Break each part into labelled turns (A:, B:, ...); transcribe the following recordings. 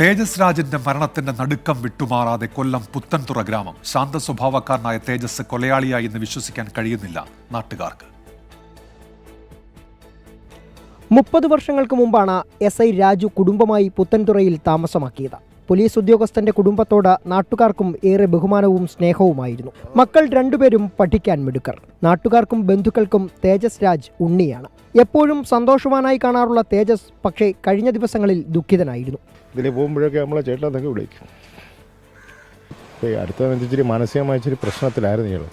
A: തേജസ് രാജന്റെ മരണത്തിന്റെ നടുക്കം വിട്ടുമാറാതെ കൊല്ലം പുത്തൻതുറ ഗ്രാമം. ശാന്ത സ്വഭാവക്കാരനായ തേജസ് കൊലയാളിയായി എന്ന് വിശ്വസിക്കാൻ കഴിയുന്നില്ല നാട്ടുകാർക്ക്.
B: മുപ്പത് വർഷങ്ങൾക്ക് മുമ്പാണ് എസ് ഐ രാജു കുടുംബമായി പുത്തൻതുറയിൽ താമസമാക്കിയത്. പോലീസ് ഉദ്യോഗസ്ഥന്റെ കുടുംബത്തോട് നാട്ടുകാർക്കും ഏറെ ബഹുമാനവും സ്നേഹവുമായിരുന്നു. മക്കൾ രണ്ടുപേരും പഠിക്കാൻ മിടുക്കർ. നാട്ടുകാർക്കും ബന്ധുക്കൾക്കും തേജസ് രാജ് ഉണ്ണിയാണ്. എപ്പോഴും സന്തോഷവാനായി കാണാറുള്ള തേജസ് പക്ഷേ കഴിഞ്ഞ ദിവസങ്ങളിൽ ദുഃഖിതനായിരുന്നു.
C: ഇതിൽ പോകുമ്പോഴൊക്കെ നമ്മളെ ചേട്ടനൊക്കെ വിളിക്കും? അടുത്ത ഇച്ചിരി മാനസികമായ ഇച്ചിരി പ്രശ്നത്തിലായിരുന്നു ഞങ്ങൾ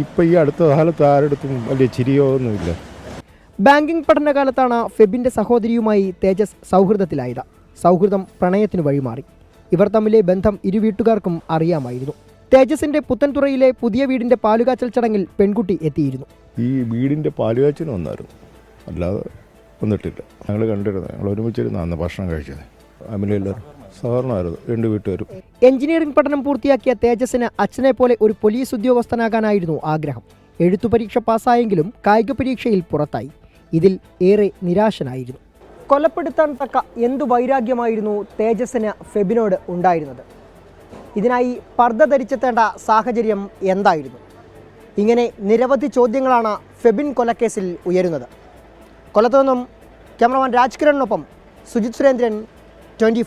C: ഇപ്പം ഈ അടുത്ത കാലത്ത് ആരെടുത്തും വലിയ ചിരിയോ ഒന്നുമില്ല.
B: ബാങ്കിംഗ് പഠനകാലത്താണ് ഫെബിന്റെ സഹോദരിയുമായി തേജസ് സൗഹൃദത്തിലായത്. സൗഹൃദം പ്രണയത്തിന് വഴിമാറി. ഇവർ തമ്മിലെ ബന്ധം ഇരു വീട്ടുകാർക്കും അറിയാമായിരുന്നു. തേജസിന്റെ പുത്തൻതുറയിലെ പുതിയ വീടിന്റെ പാലുകാച്ചൽ ചടങ്ങിൽ പെൺകുട്ടി എത്തിയിരുന്നു.
C: ഈ വീടിന്റെ പാലുകാച്ചിന് വന്നായിരുന്നു. അല്ലാതെ വന്നിട്ടില്ല. ഞങ്ങൾ കണ്ടിരുന്നത് ഞങ്ങൾ ഒരുമിച്ചിരുന്നു അന്ന് ഭക്ഷണം കഴിച്ചത്. ഫാമിലിയെല്ലാവരും സഹകരണമായിരുന്നു. രണ്ട് വീട്ടുകാരും.
B: എഞ്ചിനീയറിംഗ് പഠനം പൂർത്തിയാക്കിയ തേജസിന് അച്ഛനെ പോലെ ഒരു പോലീസ് ഉദ്യോഗസ്ഥനാകാനായിരുന്നു ആഗ്രഹം. എഴുത്തു പരീക്ഷ പാസ്സായെങ്കിലും കായിക പരീക്ഷയിൽ പുറത്തായി. ഇതിൽ ഏറെ നിരാശനായിരുന്നു. കൊലപ്പെടുത്താൻ തക്ക എന്തു വൈരാഗ്യമായിരുന്നു തേജസിന് ഫെബിനോട് ഉണ്ടായിരുന്നത്? ഇതിനായി പർദ്ദ ധരിച്ചെത്തേണ്ട സാഹചര്യം എന്തായിരുന്നു? ഇങ്ങനെ നിരവധി ചോദ്യങ്ങളാണ് ഫെബിൻ കൊലക്കേസിൽ ഉയരുന്നത്. കൊല്ലത്തുനിന്നും ക്യാമറമാൻ രാജ്കിരണിനൊപ്പം സുജിത് സുരേന്ദ്രൻ ട്വന്റി